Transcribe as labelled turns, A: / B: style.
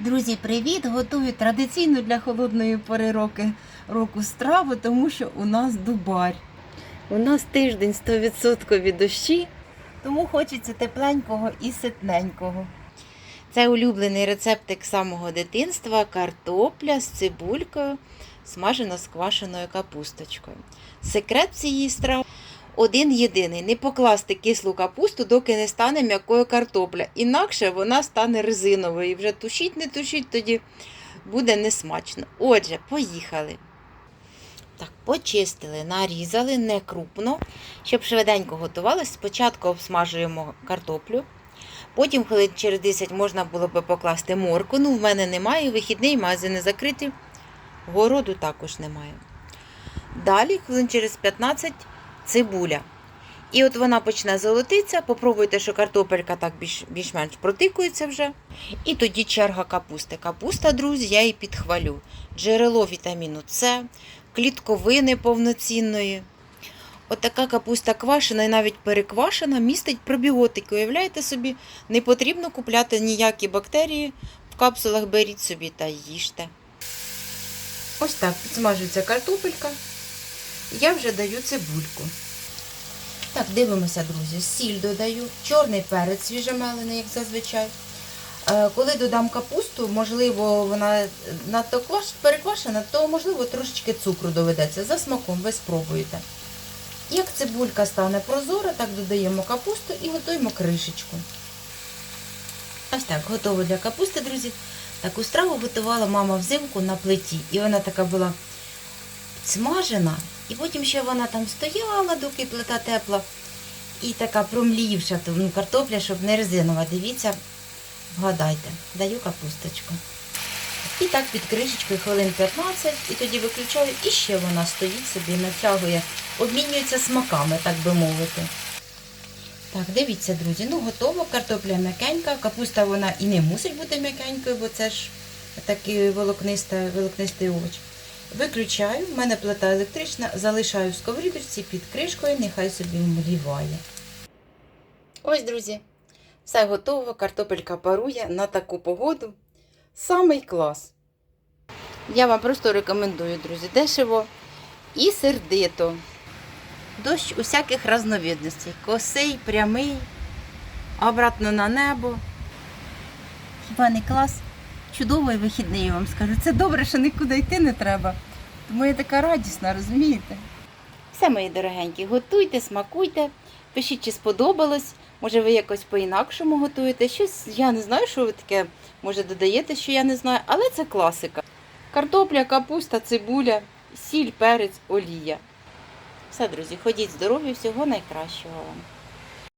A: Друзі, привіт! Готую традиційну для холодної пори роки, року страву, тому що у нас дубарь. У нас тиждень 100% дощі, тому хочеться тепленького і ситненького. Це улюблений рецептик самого дитинства картопля з цибулькою, смажена з квашеною капусточкою. Секрет цієї страви один єдиний не покласти кислу капусту, доки не стане м'якою картопля. Інакше вона стане резиновою. І вже тушіть, не тушіть, тоді буде несмачно. Отже, поїхали. Так, почистили, нарізали не крупно, щоб швиденько готувалось. Спочатку обсмажуємо картоплю. Потім хвилин через 10 можна було би покласти морку. Ну, в мене немає, вихідний, магазини закриті, городу також немає. Далі, хвилин через 15 цибуля. І от вона почне золотитися. Попробуйте, що картопелька так більш, більш-менш протикується вже. І тоді черга капусти. Капуста, друзі, я її підхвалю. Джерело вітаміну С, клітковини повноцінної. От капуста квашена і навіть переквашена містить пробіотики. Уявляєте собі, не потрібно купляти ніякі бактерії. В капсулах беріть собі та їжте. Ось так підсмажується картопелька. Я вже даю цибульку. Так, дивимося, друзі. Сіль додаю, чорний перець свіжемелений, як зазвичай. Е, Коли додам капусту, можливо, вона надто переквашена, то можливо трошечки цукру доведеться. За смаком ви спробуєте. Як цибулька стане прозора, так додаємо капусту і готуємо кришечку. Ось так, готово для капусти, друзі. Таку страву готувала мама взимку на плиті. І вона така була смажена, і потім ще вона там стояла, доки плита тепла. І така промлівша ну, картопля, щоб не резинова. Дивіться, вгадайте, даю капусточку. І так під кришечкою хвилин 15, і тоді виключаю, і ще вона стоїть собі, натягує, обмінюється смаками, так би мовити. Так, дивіться, друзі, ну готово, картопля м'якенька, капуста вона і не мусить бути м'якенькою, бо це ж такий волокнистий овоч. Виключаю, в мене плита електрична, залишаю в сковорідочці під кришкою, нехай собі вмліває. Ось, друзі, все готово, картопелька парує на таку погоду. Самий клас. Я вам просто рекомендую, друзі, дешево і сердито. Дощ усяких разновидностей. Косий, прямий, обратно на небо. Хіба не клас? Чудовий вихідний, я вам скажу. Це добре, що нікуди йти не треба. Тому я така радісна, розумієте? Все, мої дорогенькі, готуйте, смакуйте, пишіть, чи сподобалось. Може, ви якось по-інакшому готуєте. Щось я не знаю, що ви таке може додаєте, що я не знаю, але це класика. Картопля, капуста, цибуля, сіль, перець, олія. Все, друзі, ходіть здорові, всього найкращого вам.